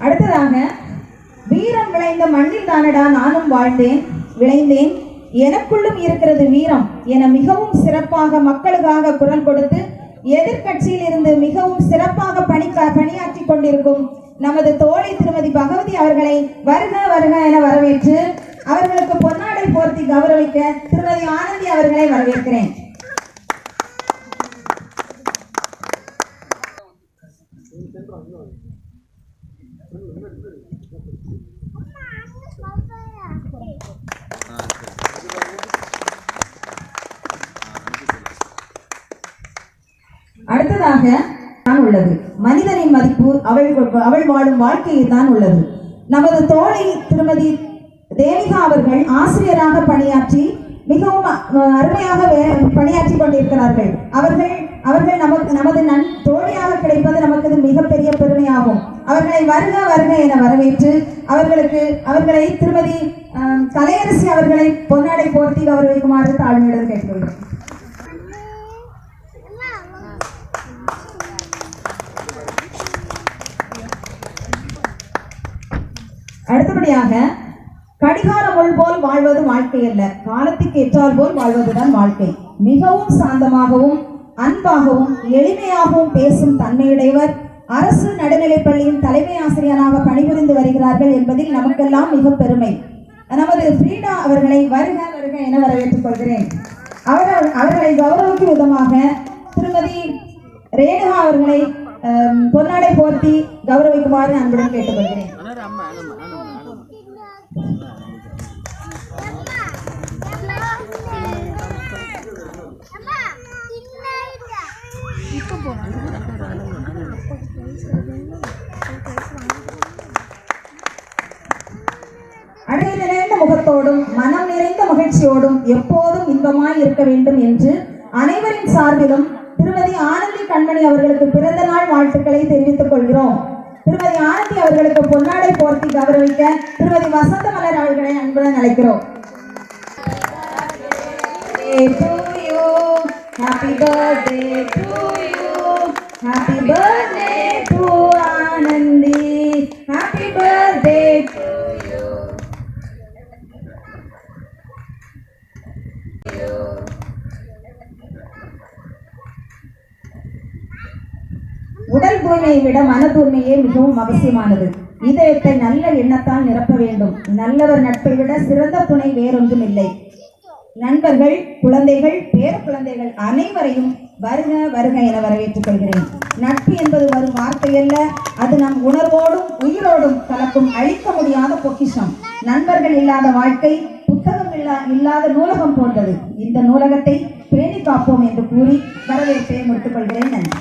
அடுத்ததாக வீரம் விளைந்த மண்ணில் தானடா நானும் வாழ்ந்தேன் விளைந்தேன் எனக்குள்ளும் இருக்கிறது வீரம் என மிகவும் சிறப்பாக மக்களுக்காக குரல் கொடுத்து எதிர்க்கட்சியில் இருந்து மிகவும் சிறப்பாக பணி பணியாற்றி கொண்டிருக்கும் நமது தோழி திருமதி பகவதி அவர்களை வருக வருக என வரவேற்று அவர்களுக்கு பொன்னாடை போர்த்தி கௌரவிக்க திருமதி ஆனந்தி அவர்களை வரவேற்கிறேன். அடுத்ததாக உள்ளது மனிதனின் மதிப்பு அவள் அவள் வாழும் வாழ்க்கையில் தான் உள்ளது. நமது தோழி திருமதி தேவிகா அவர்கள் ஆசிரியராக பணியாற்றி மிகவும் அருமையாக பணியாற்றி கொண்டிருக்கிறார்கள். அவர்கள் அவர்கள் நமக்கு நமது நன் தோழியாக கிடைப்பது நமக்கு இது மிகப்பெரிய பெருமையாகும். அவர்களை வருக வருக என வரவேற்று அவர்களுக்கு அவர்களை திருமதி கலையரசி அவர்களை பொன்னாடை போர்த்தி கௌரவிக்குமாறு தாழ்மையுடன் கேட்டுக்கொள்கிறேன். அடுத்தபடியாக கடிகார முள் போல் வாழ்வது வாழ்க்கை அல்ல. காலத்துக்கு ஏற்றால் போல் வாழ்வதுதான் வாழ்க்கை. மிகவும் சாந்தமாகவும் அன்பாகவும் எளிமையாகவும் பேசும் தன்மையுடையவர் அரசு நடுநிலைப்பள்ளியின் தலைமை ஆசிரியராக பணிபுரிந்து வருகிறார்கள் என்பதில் நமக்கெல்லாம் மிக பெருமை. நமது ஃப்ரீடா அவர்களை வருக வருக என வரவேற்றுக் கொள்கிறேன். அவர்கள் அவர்களை கௌரவிக்கும் விதமாக திருமதி ரேணுகா அவர்களை பொன்னாடை போர்த்தி கௌரவிக்குமாறு அன்புடன் கேட்டுக்கொள்கிறேன். அழகு நிறைந்த முகத்தோடும் மனம் நிறைந்த மகிழ்ச்சியோடும் எப்போதும் இன்பமாய் இருக்க வேண்டும் என்று அனைவரின் சார்பிலும் திருமதி ஆனந்தி கண்மணி அவர்களுக்கு பிறந்த நாள் வாழ்த்துக்களை தெரிவித்துக் கொள்கிறோம். திருமதி ஆனந்தி அவர்களுக்கு பொன்னாடை போர்த்தி கௌரவிக்க திருமதி வசந்த மலர் அவர்களை அன்புடன் அழைக்கிறோம் Happy birthday to you. Happy birthday to Anandi. Happy birthday to you. தூய்மையை விட மன தூய்மையே மிகவும் அவசியமானது. இதயத்தை நல்ல எண்ணத்தால் நிரப்ப வேண்டும். நல்லவர் நட்பை விட சிறந்த துணை வேறொன்றும் இல்லை நண்பர்கள் குழந்தைகள் பேர குழந்தைகள் அனைவரையும் வருக வருக என வரவேற்றுக் கொள்கிறேன். நட்பு என்பது வரும் வார்த்தை அல்ல. அது நம் உணர்வோடும் உயிரோடும் கலக்கும் அழிக்க முடியாத பொக்கிஷம். நண்பர்கள் இல்லாத வாழ்க்கை புத்தகம் இல்லா இல்லாத நூலகம் போன்றது. இந்த நூலகத்தை பேணி காப்போம் என்று கூறி வரவேற்பை முடித்துக் கொள்கிறேன். நன்றி.